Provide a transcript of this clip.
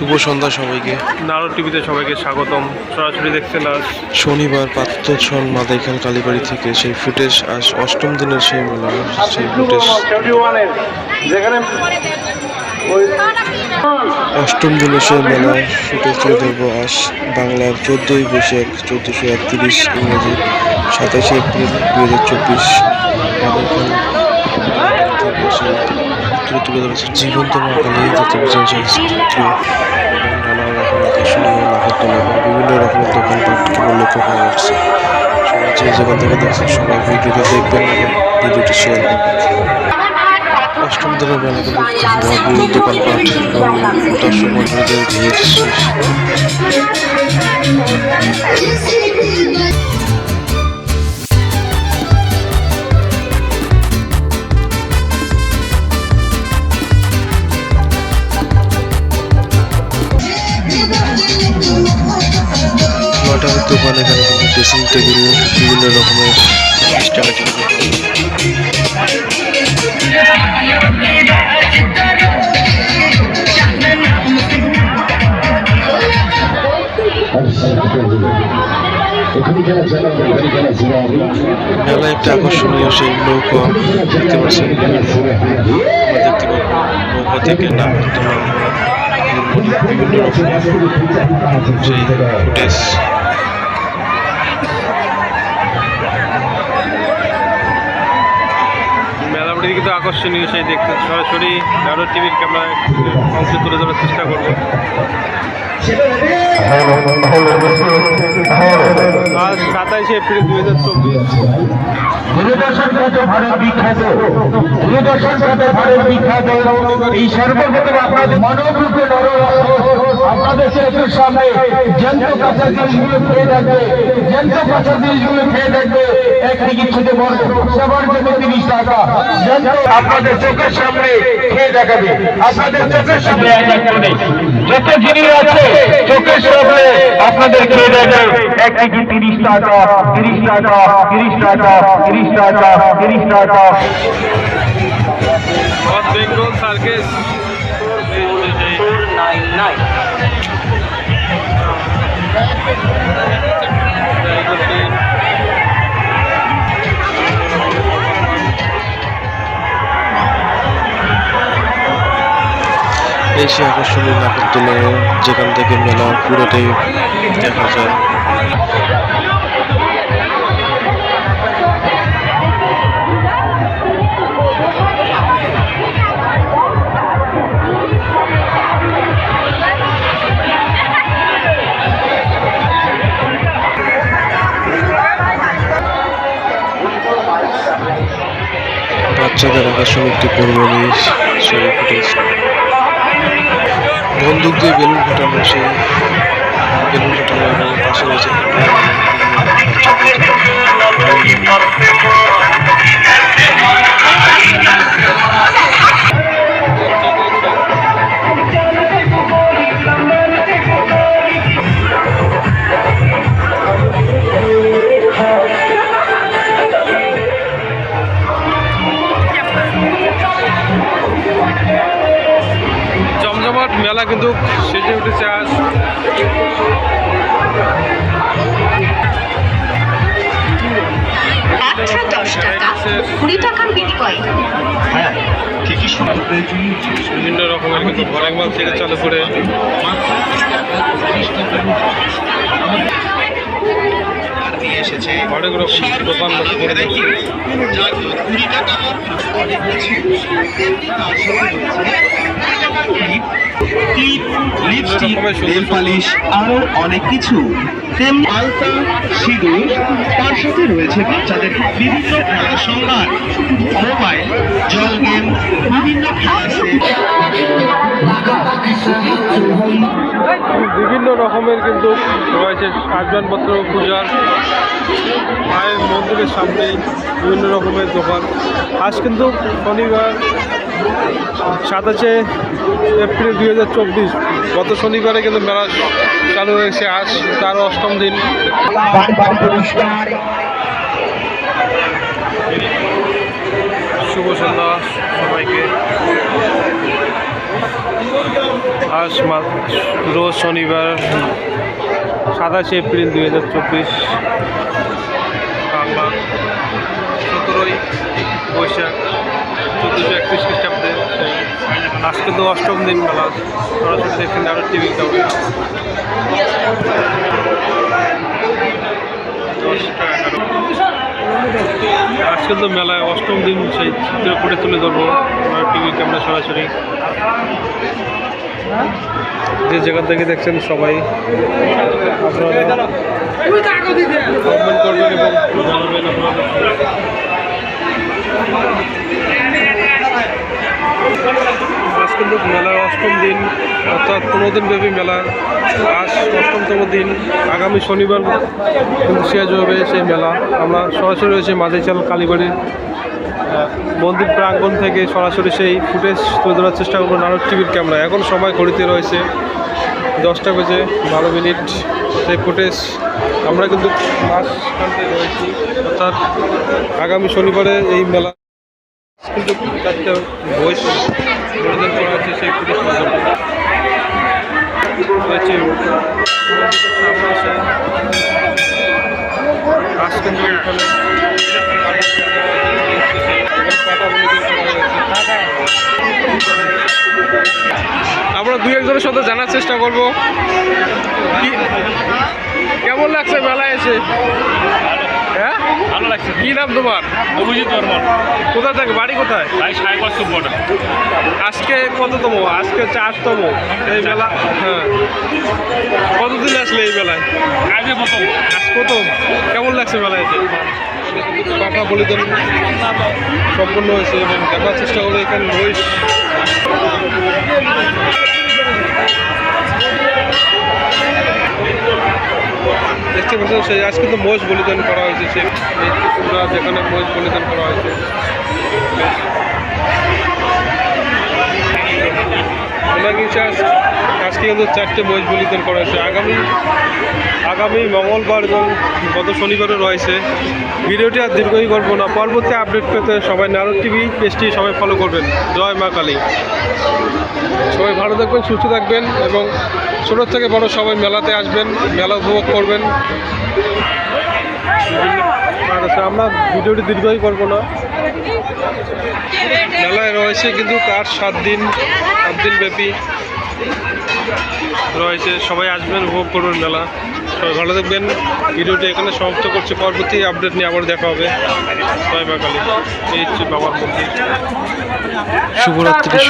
শুভ সন্ধ্যা সবাইকে। নারদ টিভিতে সবাইকে স্বাগতম। সরাসরি দেখছেন আজ শনিবার পাত্রছন মাদাইখাল কালীবাড়ি থেকে সেই ফুটেজ আজ অষ্টম দিনের সেই মেলা সেই ফুটেজ। যেখানে অষ্টম দিনের সেই মেলার ফুটেজ তুলে ধরবো আজ বাংলার চোদ্দোই বৈশাখ চোদ্দোশো একত্রিশ ইংরেজি সাতাশে এপ্রিল দু হাজার চব্বিশ। সেই তুলে ধরেছে জীবন্ত মা কালী যাতে বিজয় নানা রকম আকর্ষণীয় বিভিন্ন রকমের দোকানপাট কেবল লক্ষ্য করা যাচ্ছে সবাই যে যেখান থেকে দেখছেন, সবাই ভিডিওটা দেখবেন এবং ভিডিওটি শেয়ার করবেন। অষ্টম দিনের বেলা কিন্তু দোকানপাট ভিড় ড্রেসিং টেবিল বিভিন্ন রকমের মেলায় একটা আকর্ষণীয় সেই নৌকা দেখতে পাচ্ছেন দেখতে পাবো নৌকা থেকে নাগরদোলা বিভিন্ন রকম সেই ফুটেজ মেলাবাড়ি কিন্তু আকর্ষণীয় সেই দেখতে সরাসরি আরও টিভির ক্যামেরায় অংশ তুলে ধরার চেষ্টা করব। আজ সাতাইশে এপ্রিল দুই হাজার চব্বিশ। দূরদর্শন বিখ্যাত। এই সর্বপ্রথম আপনাদের মনোরূপে আপনাদের চোখের সামনে যন্ত্র কাঁচা জিনিসগুলো খেয়ে থাকবে যন্ত্র কাঁচা জিনিসগুলো খেয়ে থাকবে এক টিকিট খেতে সবার জন্য তিরিশ টাকা। আপনাদের চোখের সামনে খেয়ে দেখাবে। আপনাদের চোখের সামনে এক এক করে যত জিনিস আছে চোখের সামনে আপনাদের খেয়ে দেখাবে। এক টিকিট তিরিশ টাকা তিরিশ টাকা তিরিশ টাকা তিরিশ টাকা তিরিশ টাকা। বেঙ্গল সার্কেস সে আকর্ষণীয় নাগরদোলা যেখান থেকে মেলা পুরোটাই দেখা যায়। বাচ্চাদের আকর্ষণ একটি কোরবানি সেই ফুটেজ বন্দুক দিয়ে বেলুন ফাটানো সেই বেলুন ফাটানো এবং পাশে রয়েছে জমজমাট মেলা কিন্তু সেজে উঠেছে আজ। বিনিময়ে বিভিন্ন রকমের কিন্তু ঘরের মাল থেকে চালু করে। এসেছে অনেক রকম দোকান করে। লিপস্টিক নেল পালিশ আরও অনেক কিছু। তেমনি আলতা সিঁদুর তার সাথে রয়েছে বাচ্চাদের বিভিন্ন খেলার সম্ভার মোবাইল জল গেম বিভিন্ন খেলা বিভিন্ন রকমের কিন্তু রয়েছে আসবাবপত্র পূজার। মায়ের মন্দিরের সামনে বিভিন্ন রকমের দোকান। আজ কিন্তু শনিবার সাতাশে এপ্রিল দুই হাজার চব্বিশ। গত শনিবারে কিন্তু মেলা চালু হয়েছে আজ তার অষ্টম দিন। শুভ সন্ধ্যা সবাইকে। আজ মা- রোজ শনিবার সাতাশে এপ্রিল দুই হাজার চব্বিশ। বাংলা সতেরোই বৈশাখ। চোদ্দোশো একত্রিশ খ্রিস্টাব্দে আজকে তো অষ্টম দিন মেলা, সরাসরি দেখছেন আরও টিভি কাউকে আজকে তো মেলায় অষ্টম দিন সেই চিত্র ফুটে তুলে ধরবো টিভি ক্যামেরা সরাসরি। যে জায়গা থেকে দেখছেন সবাই, আপনারা কমেন্ট করবেন এবং জানাবেন আপনারা আজ কিন্তু মেলার অষ্টম দিন, অর্থাৎ পনেরো দিন ব্যাপী মেলা। আজ অষ্টমতম দিন। আগামী শনিবার শেষ হবে সেই মেলা। আমরা সরাসরি রয়েছে মাঝেচাল কালীবাড়ির মন্দির প্রাঙ্গণ থেকে সরাসরি সেই ফুটেজ তুলে ধরার চেষ্টা করব নারদ টিভির ক্যামেরা। এখন সময় ঘড়িতে রয়েছে দশটা বেজে বারো মিনিট। সেই ফুটেজ আমরা কিন্তু মাঝখানতে রয়েছি। অর্থাৎ আগামী শনিবারে এই মেলা কিন্তু চারটে বই প্রয়োজন করা হচ্ছে সেই পুলিশ রয়েছে দুই একজনের সাথে জানার চেষ্টা করব। কেমন লাগছে মেলায় এসে? হ্যাঁ? ভালো লাগছে। কি নাম তোমার? অভিজিৎ বর্মন। কোথা থেকে? বাড়ি কোথায়? ভাই সাড়ে পাঁচশো বটা আজকে কততম? আজকে চারতম। এই মেলা হ্যাঁ। কতদিন আসলে এই মেলায়? আগে প্রথম। আজ প্রথম। কেমন লাগছে মেলায় এসে? পাঠা বলিদান সম্পূর্ণ হয়েছে এবং দেখার চেষ্টা করে এখানে মহিষ পাচ্ছেন সেই আজ কিন্তু মহিষ বলিদান করা হয়েছে, সে যেখানে মহিষ বলিদান করা হয়েছে। আজ- আজকে কিন্তু চারটে মহিষ বলিদান করা হয়েছে। আগামী আগামী মঙ্গলবার এবং গত শনিবারও রয়েছে। ভিডিওটি আর দীর্ঘই করব না। পরবর্তী আপডেট পেতে সবাই নারদ টিভি পেজটি সবাই ফলো করবেন। জয় মা কালী। সবাই ভালো থাকবেন, সুস্থ থাকবেন এবং ছোটোর থেকে বড় সবাই মেলাতে আসবেন, মেলা উপভোগ করবেন। আমরা ভিডিওটি দীর্ঘই করব না। মেলায় রয়েছে কিন্তু তার সাত দিন সাত দিন ব্যাপী। রয়েছে সবাই আসবেন, উপভোগ করবেন মেলা। সবাই ভালো দেখবেন ভিডিওটি এখানে সমাপ্ত করছে। পরবর্তী আপডেট নিয়ে আবার দেখা হবে। সবাই বাঙালি এই হচ্ছে বাবার মন্দির। শুভরাত্রি